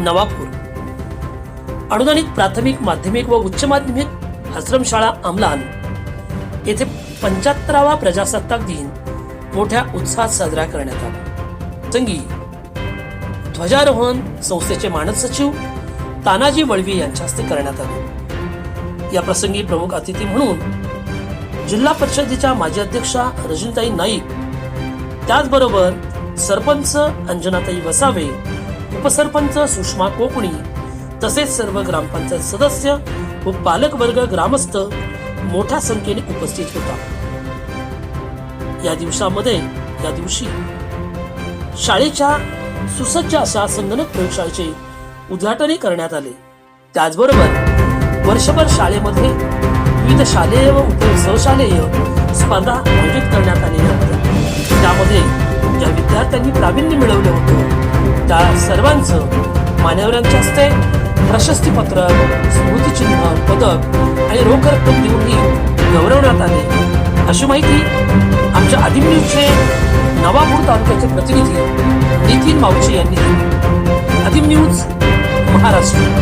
नवापूर. अनुदानित प्राथमिक माध्यमिक व उच्च माध्यमिक आश्रमशाळा अमलान. येथे पंच्याहत्तरावा प्रजासत्ताक दिन मोठ्या उत्साहात साजरा करण्यात आला. संगी ध्वजारोहण संस्थेचे मानद सचिव तानाजी वळवी यांच्या हस्ते करण्यात आले. या प्रसंगी प्रमुख अतिथी म्हणून जिल्हा परिषदेच्या माजी अध्यक्षा रजनीताई नाईक त्याचबरोबर सरपंच अंजनाताई वसावे उपसरपंच सुषमा कोकणी तसेच सर्व ग्रामपंचायत सदस्य व पालकवर्ग ग्रामस्थ मोठ्या संख्येने उपस्थित होता. या दिवसामध्ये या दिवशी शाळेच्या सुसज्ज अशा संगणक प्रयोगशाळेचे उद्घाटनही करण्यात आले. त्याचबरोबर वर्षभर शाळेमध्ये विविध शालेय व सहशालेय स्पर्धा आयोजित करण्यात आलेल्या होत्या. त्यामध्ये ज्या विद्यार्थ्यांनी प्रावीण्य मिळवलं होतं त्या सर्वांचं मान्यवरांच्या हस्ते प्रशस्तीपत्र स्मृतिचिन्ह पदक आणि रोख रक्कम देऊनही गौरवण्यात आले. अशी माहिती आमच्या आदिम न्यूजचे नवापूर तालुक्याचे प्रतिनिधी नितीन मावचे यांनी दिली. आदिम न्यूज महाराष्ट्र.